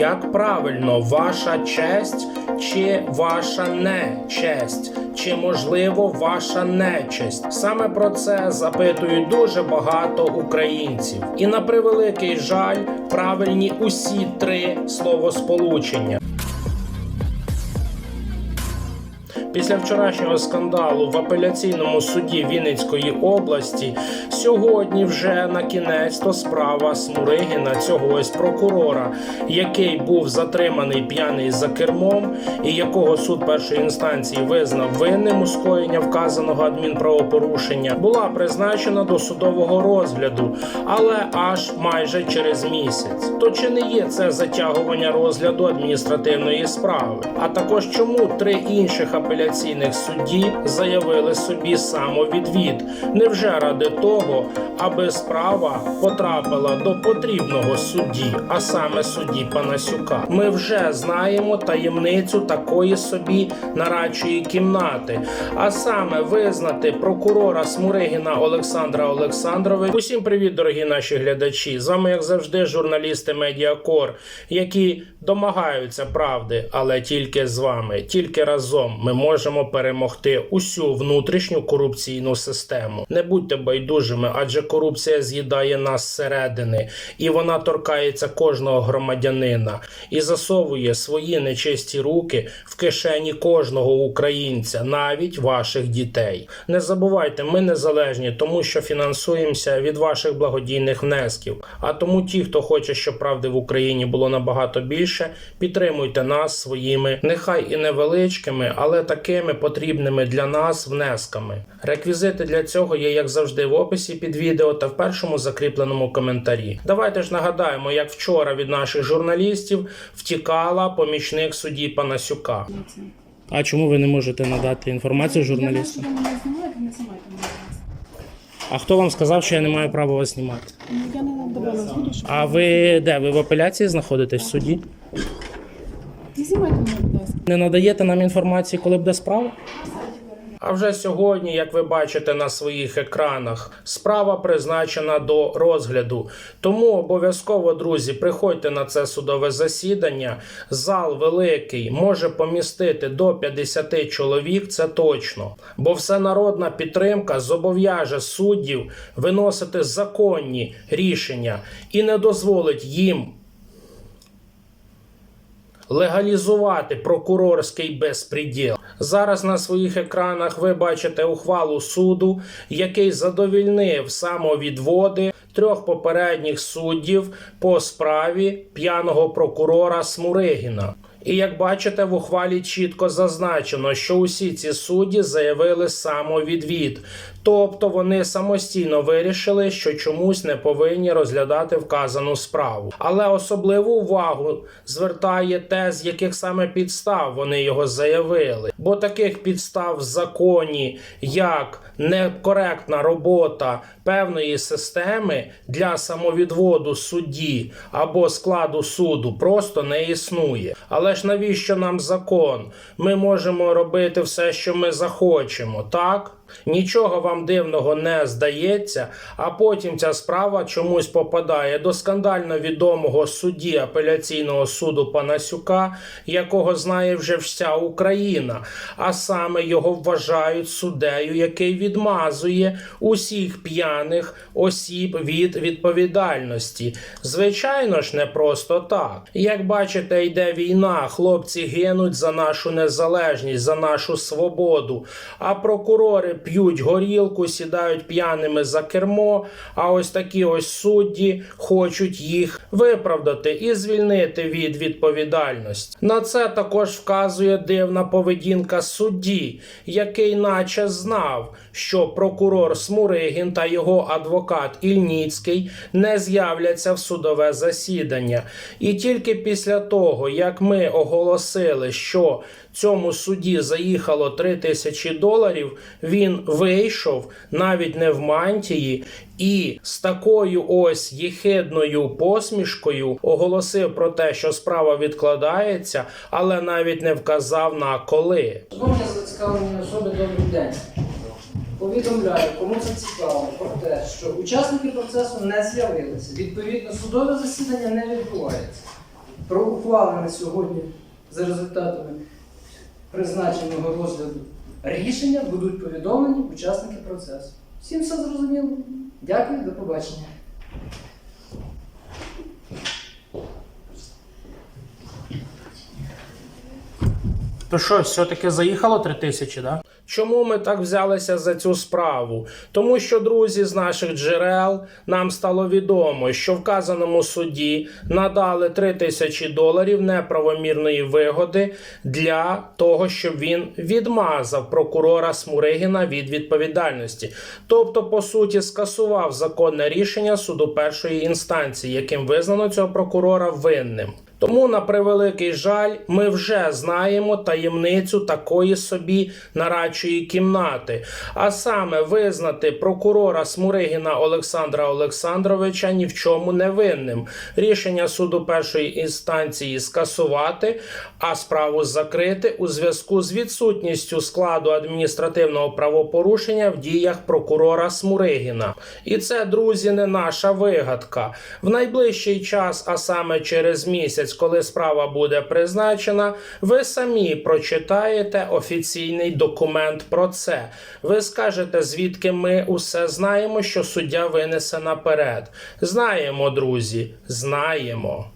як правильно, ваша честь чи ваша нечесть, чи можливо ваша нечесть? Саме про це запитують дуже багато українців. І на превеликий жаль, правильні усі три словосполучення. Після вчорашнього скандалу в апеляційному суді Вінницької області сьогодні вже на кінець то справа Смуригіна, цього ось прокурора, який був затриманий п'яний за кермом, і якого суд першої інстанції визнав винним у скоєння вказаного адмінправопорушення, була призначена до судового розгляду, але аж майже через місяць. То чи не є це затягування розгляду адміністративної справи? А також чому три інших апеляційних судді заявили собі самовідвід? Невже ради того, аби справа потрапила до потрібного судді, а саме судді Панасюка? Ми вже знаємо таємницю такої собі нарадчої кімнати, а саме визнати прокурора Смуригіна Олександра Олександровича. Усім привіт, дорогі наші глядачі! З вами, як завжди, журналісти Медіакор, які домагаються правди, але тільки з вами, тільки разом ми можемо перемогти усю внутрішню корупційну систему. Не будьте байдужими, адже корупція з'їдає нас зсередини, і вона торкається кожного громадянина і засовує свої нечисті руки в кишені кожного українця, навіть ваших дітей. Не забувайте, ми незалежні, тому що фінансуємося від ваших благодійних внесків. А тому ті, хто хоче, щоб правди в Україні було набагато більше, підтримуйте нас своїми, нехай і невеличкими, але такими потрібними для нас внесками. Реквізити для цього є, як завжди, в описі під відео та в першому закріпленому коментарі. Давайте ж нагадаємо, як вчора від наших журналістів втікала помічник судді Панасюка. А чому ви не можете надати інформацію журналістам? А хто вам сказав, що я не маю права вас знімати? Ну, Я не давала згоду, що А ви де? Ви в апеляції знаходитесь в суді? Не надаєте нам інформації, коли буде справа? А вже сьогодні, як ви бачите на своїх екранах, справа призначена до розгляду. Тому обов'язково, друзі, приходьте на це судове засідання. Зал великий може помістити до 50 чоловік, це точно. Бо всенародна підтримка зобов'яже суддів виносити законні рішення і не дозволить їм легалізувати прокурорський безпреділ. Зараз на своїх екранах ви бачите ухвалу суду, який задовільнив самовідводи трьох попередніх суддів по справі п'яного прокурора Смуригіна. І як бачите, в ухвалі чітко зазначено, що усі ці судді заявили самовідвід, тобто вони самостійно вирішили, що чомусь не повинні розглядати вказану справу. Але особливу увагу звертає те, з яких саме підстав вони його заявили. Бо таких підстав в законі, як некоректна робота певної системи для самовідводу судді або складу суду, просто не існує. Але ж навіщо нам закон? Ми можемо робити все, що ми захочемо, так? Нічого вам дивного не здається, а потім ця справа чомусь попадає до скандально відомого судді апеляційного суду Панасюка, якого знає вже вся Україна, а саме його вважають суддею, який відмазує усіх п'яних осіб від відповідальності. Звичайно ж, не просто так. Як бачите, йде війна, хлопці гинуть за нашу незалежність, за нашу свободу, а прокурори п'ють горілку, сідають п'яними за кермо. А ось такі ось судді хочуть їх виправдати і звільнити від відповідальності. На це також вказує дивна поведінка судді, який наче знав, що прокурор Смуригін та його адвокат Ільніцький не з'являться в судове засідання. І тільки після того, як ми оголосили, що цьому судді заїхало 3 тисячі доларів, він вийшов навіть не в мантії і з такою ось єхидною посмішкою оголосив про те, що справа відкладається, але навіть не вказав на коли. Шановні зацікавлені особи, добрий день. Повідомляю, кому це цікаво, про те, що учасники процесу не з'явилися. Відповідно, судове засідання не відбувається. про ухвалене сьогодні за результатами призначеного розгляду рішення будуть повідомлені учасники процесу. Всім все зрозуміло. Дякую, до побачення. То що, все-таки заїхало три тисячі, да? Чому ми так взялися за цю справу? Тому що, друзі, з наших джерел нам стало відомо, що вказаному суді надали 3 тисячі доларів неправомірної вигоди для того, щоб він відмазав прокурора Смуригіна від відповідальності. Тобто, по суті, скасував законне рішення суду першої інстанції, яким визнано цього прокурора винним. Тому, на превеликий жаль, ми вже знаємо таємницю такої собі нарадчої кімнати, а саме визнати прокурора Смуригіна Олександра Олександровича ні в чому не винним. Рішення суду першої інстанції скасувати, а справу закрити у зв'язку з відсутністю складу адміністративного правопорушення в діях прокурора Смуригіна. І це, друзі, не наша вигадка. В найближчий час, а саме через місяць, коли справа буде призначена, ви самі прочитаєте офіційний документ про це. Ви скажете, звідки ми усе знаємо, що суддя винесе наперед. Знаємо, друзі, знаємо.